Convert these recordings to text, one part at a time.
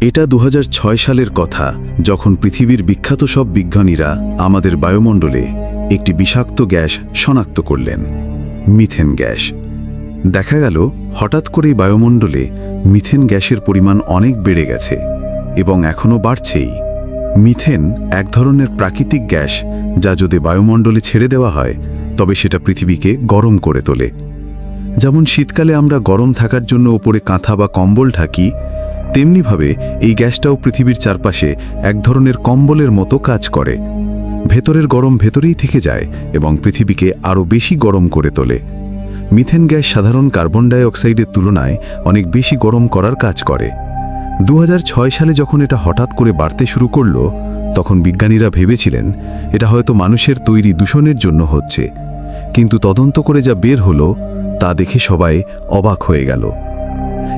এটা দু হাজার ছয় সালের কথা, যখন পৃথিবীর বিখ্যাত সব বিজ্ঞানীরা আমাদের বায়ুমণ্ডলে একটি বিষাক্ত গ্যাস শনাক্ত করলেন, মিথেন গ্যাস। দেখা গেল, হঠাৎ করেই বায়ুমণ্ডলে মিথেন গ্যাসের পরিমাণ অনেক বেড়ে গেছে এবং এখনও বাড়ছেই। মিথেন এক ধরনের প্রাকৃতিক গ্যাস যা যদি বায়ুমণ্ডলে ছেড়ে দেওয়া হয়, তবে সেটা পৃথিবীকে গরম করে তোলে। যেমন শীতকালে আমরা গরম থাকার জন্য ওপরে কাঁথা বা কম্বল ঢাকি তেমনিভাবে এই গ্যাসটাও পৃথিবীর চারপাশে এক ধরনের কম্বলের মতো কাজ করে। ভেতরের গরম ভেতরেই থেকে যায় এবং পৃথিবীকে আরও বেশি গরম করে তোলে। মিথেন গ্যাস সাধারণ কার্বন ডাই অক্সাইডের তুলনায় অনেক বেশি গরম করার কাজ করে। দু হাজার ছয় সালে যখন এটা হঠাৎ করে বাড়তে শুরু করল, তখন বিজ্ঞানীরা ভেবেছিলেন এটা হয়তো মানুষের তৈরি দূষণের জন্য হচ্ছে। কিন্তু তদন্ত করে যা বের হলো, তা দেখে সবাই অবাক হয়ে গেল।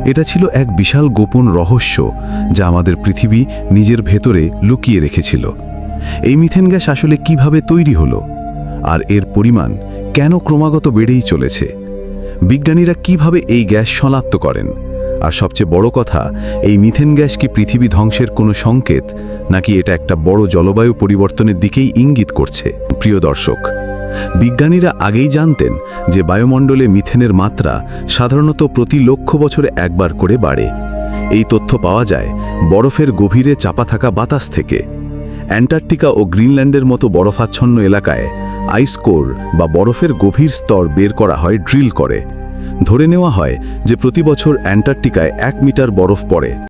এটা ছিল এক বিশাল গোপন রহস্য যা আমাদের পৃথিবী নিজের ভেতরে লুকিয়ে রেখেছিল। এই মিথেন গ্যাস আসলে কীভাবে তৈরি হলো? আর এর পরিমাণ কেন ক্রমাগত বেড়েই চলেছে? বিজ্ঞানীরা কীভাবে এই গ্যাস শনাক্ত করেন? আর সবচেয়ে বড় কথা, এই মিথেন গ্যাস কি পৃথিবী ধ্বংসের কোনো সংকেত, নাকি এটা একটা বড় জলবায়ু পরিবর্তনের দিকেই ইঙ্গিত করছে? প্রিয় দর্শক বিজ্ঞানীরা আগেই জানতেন যে বায়ুমণ্ডলে মিথেনের মাত্রা সাধারণত প্রতি লক্ষ বছরে একবার করে বাড়ে। এই তথ্য পাওয়া যায় বরফের গভীরে চাপা থাকা বাতাস থেকে। অ্যান্টার্কটিকা ও গ্রিনল্যান্ডের মতো বরফাচ্ছন্ন এলাকায় আইসকোর বা বরফের গভীর স্তর বের করা হয় ড্রিল করে। ধরে নেওয়া হয় যে প্রতি বছর অ্যান্টার্কটিকায় এক মিটার বরফ পড়ে।